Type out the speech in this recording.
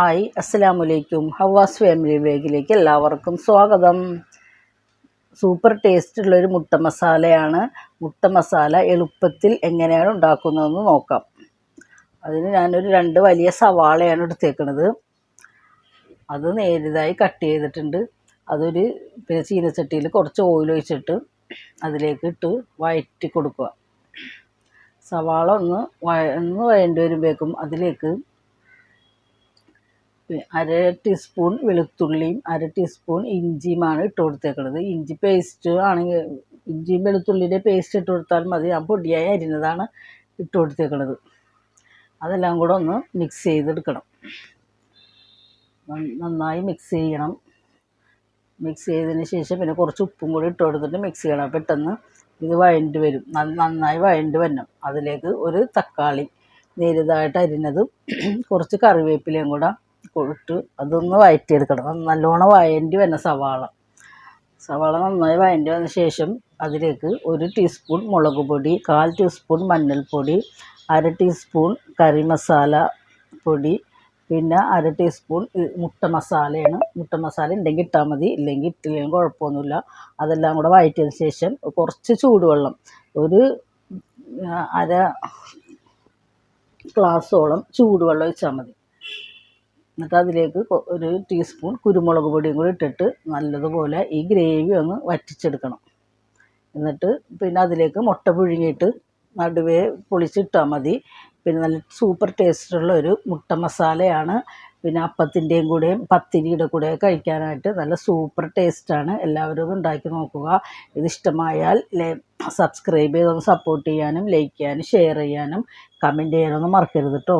Hi അസ്സലാമലൈക്കും ഹവാസ് family ബേഗിലേക്ക് എല്ലാവർക്കും സ്വാഗതം. സൂപ്പർ ടേസ്റ്റുള്ളൊരു മുട്ട മസാലയാണ്. മുട്ട മസാല എളുപ്പത്തിൽ എങ്ങനെയാണ് ഉണ്ടാക്കുന്നതെന്ന് നോക്കാം. അതിന് ഞാനൊരു രണ്ട് വലിയ സവാളയാണ് എടുത്തേക്കുന്നത് അത് നേരിതായി കട്ട് ചെയ്തിട്ടുണ്ട്. അതൊരു പിന്നെ ചീനച്ചട്ടിയിൽ കുറച്ച് ഓയിൽ ഒഴിച്ചിട്ട് അതിലേക്ക് ഇട്ട് വഴറ്റി കൊടുക്കുക. സവാള ഒന്ന് വഴ ഒന്ന് വഴണ്ടി വരുമ്പോഴേക്കും അതിലേക്ക് അര ടീസ്പൂൺ വെളുത്തുള്ളിയും അര ടീസ്പൂൺ ഇഞ്ചിയുമാണ് ഇട്ട് കൊടുത്തേക്കുന്നത് ഇഞ്ചി പേസ്റ്റ് ആണെങ്കിൽ ഇഞ്ചിയും വെളുത്തുള്ളിയുടെ പേസ്റ്റ് ഇട്ട് കൊടുത്താൽ മതി. ആ പൊടിയായി അരിഞ്ഞതാണ് ഇട്ട് കൊടുത്തേക്കുന്നത് അതെല്ലാം കൂടെ ഒന്ന് മിക്സ് ചെയ്തെടുക്കണം. നന്നായി മിക്സ് ചെയ്യണം. മിക്സ് ചെയ്തതിന് ശേഷം പിന്നെ കുറച്ച് ഉപ്പും കൂടി ഇട്ട് കൊടുത്തിട്ട് മിക്സ് ചെയ്യണം. പെട്ടെന്ന് ഇത് വഴണ്ട് വരും. നന്നായി വഴണ്ട് വരണം. അതിലേക്ക് ഒരു തക്കാളി നേരിതായിട്ട് അരിഞ്ഞതും കുറച്ച് കറിവേപ്പിലയും കൂടെ ഇട്ട് അതൊന്ന് വഴറ്റിയെടുക്കണം നല്ലോണം വഴണ്ടി വരണം സവാള. സവാള നന്നായി വഴണ്ടി വന്ന ശേഷം അതിലേക്ക് ഒരു ടീസ്പൂൺ മുളക് പൊടി കാൽ ടീസ്പൂൺ മഞ്ഞൾപ്പൊടി അര ടീസ്പൂൺ കറി മസാല പൊടി പിന്നെ അര ടീസ്പൂൺ മുട്ട മസാലയാണ്. മുട്ട മസാല ഉണ്ടെങ്കിൽ ഇട്ടാൽ മതി. ഇല്ലെങ്കിൽ ഇട്ടില്ലെങ്കിൽ കുഴപ്പമൊന്നുമില്ല. അതെല്ലാം കൂടെ വഴറ്റിയതിന് ശേഷം കുറച്ച് ചൂടുവെള്ളം ഒരു അര ഗ്ലാസ്സോളം ചൂടുവെള്ളം ഒഴിച്ചാൽ മതി. എന്നിട്ട് അതിലേക്ക് ഒരു ടീസ്പൂൺ കുരുമുളക് പൊടിയും കൂടി ഇട്ടിട്ട് നല്ലതുപോലെ ഈ ഗ്രേവി ഒന്ന് വറ്റിച്ചെടുക്കണം. എന്നിട്ട് പിന്നെ അതിലേക്ക് മുട്ട പുഴുങ്ങിയിട്ട് നടുവേ പൊളിച്ചിട്ടാൽ മതി. പിന്നെ നല്ല സൂപ്പർ ടേസ്റ്റുള്ള ഒരു മുട്ട മസാലയാണ്. പിന്നെ അപ്പത്തിന്റെയും കൂടെയും പത്തിരിയുടെ കൂടെ കഴിക്കാനായിട്ട് നല്ല സൂപ്പർ ടേസ്റ്റാണ് എല്ലാവരും ഒന്ന് ഉണ്ടാക്കി നോക്കുക. ഇത് ഇഷ്ടമായാൽ സബ്സ്ക്രൈബ് ചെയ്തൊന്ന് സപ്പോർട്ട് ചെയ്യാനും ലൈക്ക് ചെയ്യാനും ഷെയർ ചെയ്യാനും കമന്റ് ചെയ്യാനൊന്നും മറക്കരുത് കേട്ടോ